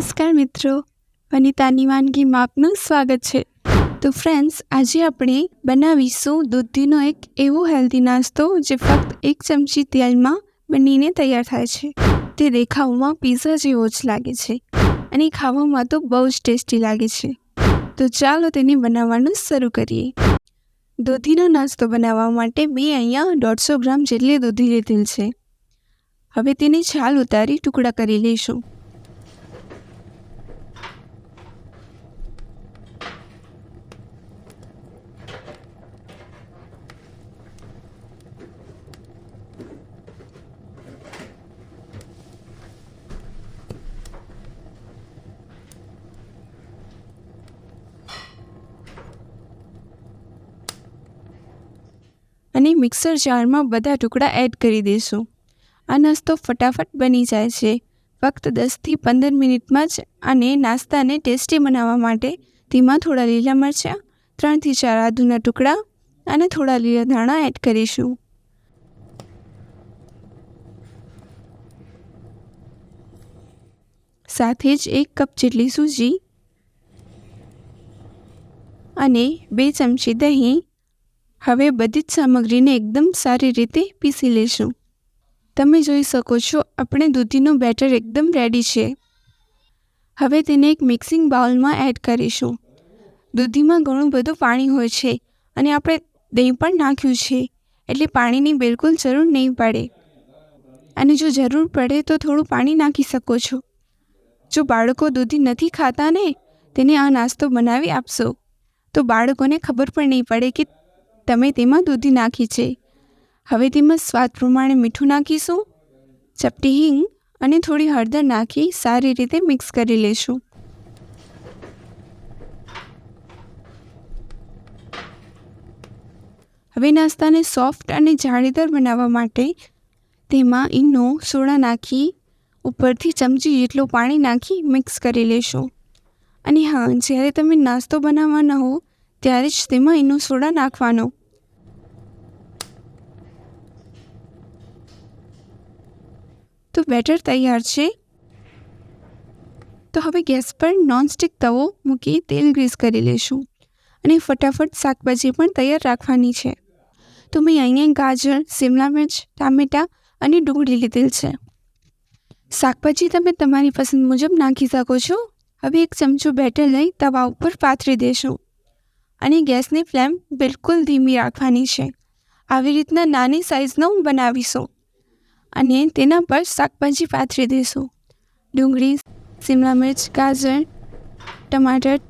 નમસ્કાર મિત્રો. વનિતાની વાનગીમાં આપનું સ્વાગત છે. તો ફ્રેન્ડ્સ આજે આપણે બનાવીશું દૂધીનો એક એવો હેલ્ધી નાસ્તો જે ફક્ત એક ચમચી તેલમાં બનીને તૈયાર થાય છે. તે દેખાવમાં પીઝા જેવો જ લાગે છે અને ખાવામાં તો બહુ જ ટેસ્ટી લાગે છે. તો ચાલો તેને બનાવવાનું શરૂ કરીએ. દૂધીનો નાસ્તો બનાવવા માટે મેં અહીંયા દોઢસો ગ્રામ જેટલી દૂધી લીધેલ છે. હવે તેની છાલ ઉતારી ટુકડા કરી લઈશું. અને મિક્સર જારમાં બધા ટુકડા એડ કરી દઈશું આ નાસ્તો ફટાફટ બની જાય છે. ફક્ત દસથી પંદર મિનિટમાં જ અને નાસ્તાને ટેસ્ટી બનાવવા માટે તેમાં થોડા લીલા મરચાં, ત્રણથી ચાર આદુના ટુકડા અને થોડા લીલા ધાણા એડ કરીશું. સાથે જ એક કપ જેટલી સૂજી અને બે ચમચી દહીં હવે બધી જ સામગ્રીને એકદમ સારી રીતે પીસી લેશું. તમે જોઈ શકો છો, આપણે દૂધીનું બેટર એકદમ રેડી છે. હવે તેને એક મિક્સિંગ બાઉલમાં એડ કરીશું. દૂધીમાં ઘણું બધું પાણી હોય છે અને આપણે દહીં પણ નાખ્યું છે, એટલે પાણીની બિલકુલ જરૂર નહીં પડે. અને જો જરૂર પડે તો થોડું પાણી નાખી શકો છો. જો બાળકો દૂધી નથી ખાતા ને, તેને આ નાસ્તો બનાવી આપશો. તો બાળકોને ખબર પણ નહીં પડે કે તમે તેમાં દૂધી નાખી છે. હવે તેમાં સ્વાદ પ્રમાણે મીઠું નાખીશું, ચપટી હિંગ અને થોડી હળદર નાખી સારી રીતે મિક્સ કરી લઈશું હવે નાસ્તાને સોફ્ટ અને જાળીદાર બનાવવા માટે તેમાં ઈનો, સોડા નાખી, ઉપરથી ચમચી જેટલું પાણી નાખી મિક્સ કરી લેશું. અને હા, જ્યારે તમે નાસ્તો બનાવવાના હો, ત્યારે જ તેમાં ઈનો, સોડા નાખવાનો. બેટર તૈયાર છે? તો હવે ગેસ પર નોનસ્ટિક તવો મૂકી તેલ ગ્રીસ કરી લઈશું અને ફટાફટ શાકભાજી પણ તૈયાર રાખવાની છે. તો મેં અહીંયા ગાજર, શિમલા મિર્ચ, ટામેટાં અને ડુંગળી લીધેલ છે. શાકભાજી તમે તમારી પસંદ મુજબ નાખી શકો છો. હવે એક ચમચો બેટર લઈ તવા ઉપર પાથરી દેશું અને ગેસની ફ્લેમ બિલકુલ ધીમી રાખવાની છે. આવી રીતના નાની સાઇઝનો બનાવીશું. અને તેના પર શાકભાજી પાથરી દઈશું. ડુંગળી, શિમલા મિર્ચ, ગાજર, ટમાટર.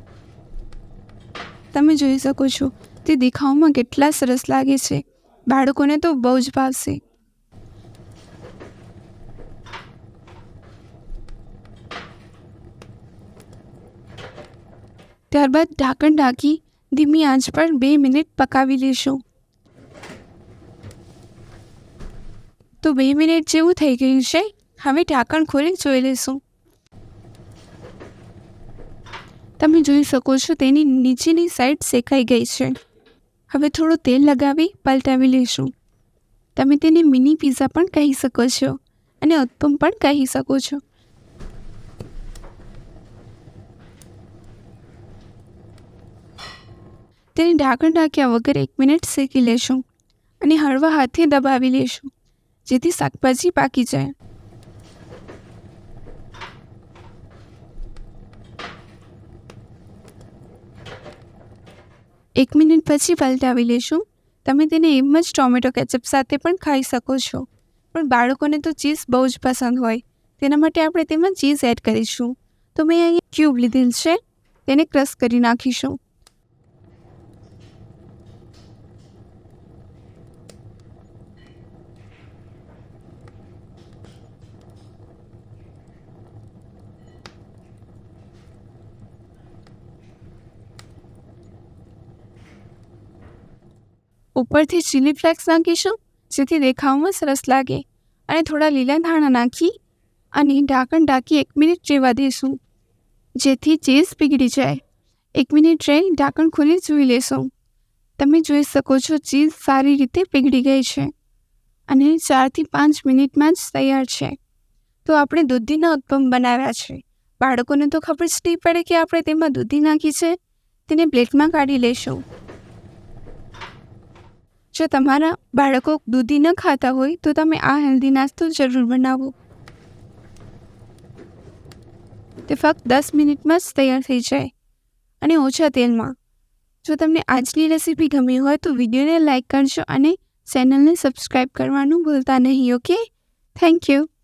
તમે જોઈ શકો છો, તે દેખાવમાં કેટલા સરસ લાગે છે. બાળકોને તો બહુ જ ભાવશે. ત્યારબાદ ઢાંકણ ઢાંકી ધીમી આંચ પર બે મિનિટ પકાવી લઈશું. તો બે મિનિટ જેવું થઈ ગયું છે. હવે ઢાંકણ ખોલી જોઈ લઈશું. તમે જોઈ શકો છો તેની નીચેની સાઈડ શેકાઈ ગઈ છે. હવે થોડું તેલ લગાવી પલટાવી લઈશું. તમે તેને મિની પિઝા પણ કહી શકો છો અને ઉત્તમ પણ કહી શકો છો. તેને ઢાંકણ ઢાંક્યા વગર એક મિનિટ શેકી લેશું અને હળવા હાથે દબાવી લેશું જેથી શાકભાજી પાકી જાય. એક મિનિટ પછી પલટાવી લેશું. તમે તેને એમ જ ટોમેટો કેચઅપ સાથે પણ ખાઈ શકો છો. પણ બાળકોને તો ચીઝ બહુ જ પસંદ હોય. તેના માટે આપણે તેમાં ચીઝ એડ કરીશું. તો મેં અહીંયા ક્યુબ લીધેલ છે. તેને ક્રશ કરી નાખીશું. ઉપરથી ચીલી ફ્લેક્સ નાખીશું. જેથી દેખાવમાં સરસ લાગે. અને થોડા લીલા ધાણા નાખી અને ઢાંકણ ઢાંકી એક મિનિટ રહેવા દઈશું. જેથી ચીઝ પીગળી જાય. એક મિનિટ રહી ઢાંકણ ખોલી જોઈ લેશું. તમે જોઈ શકો છો ચીઝ સારી રીતે પીગળી ગઈ છે. અને ચારથી પાંચ મિનિટમાં જ તૈયાર છે. તો આપણે દૂધીના ઉત્પમ બનાવ્યા છે. બાળકોને તો ખબર જ નહીં પડે કે આપણે તેમાં દૂધી નાખી છે. તેને પ્લેટમાં કાઢી લેશું જો તમારા બાળકો દૂધી ન ખાતા હોય, તો તમે આ હેલ્ધી નાસ્તો જરૂર બનાવો. તે ફક્ત દસ મિનિટમાં જ તૈયાર થઈ જાય. અને ઓછા તેલમાં. જો તમને આજની રેસીપી ગમી હોય, તો વિડીયોને લાઇક કરજો અને ચેનલને સબસ્ક્રાઈબ કરવાનું ભૂલતા નહીં ઓકે થેન્ક યુ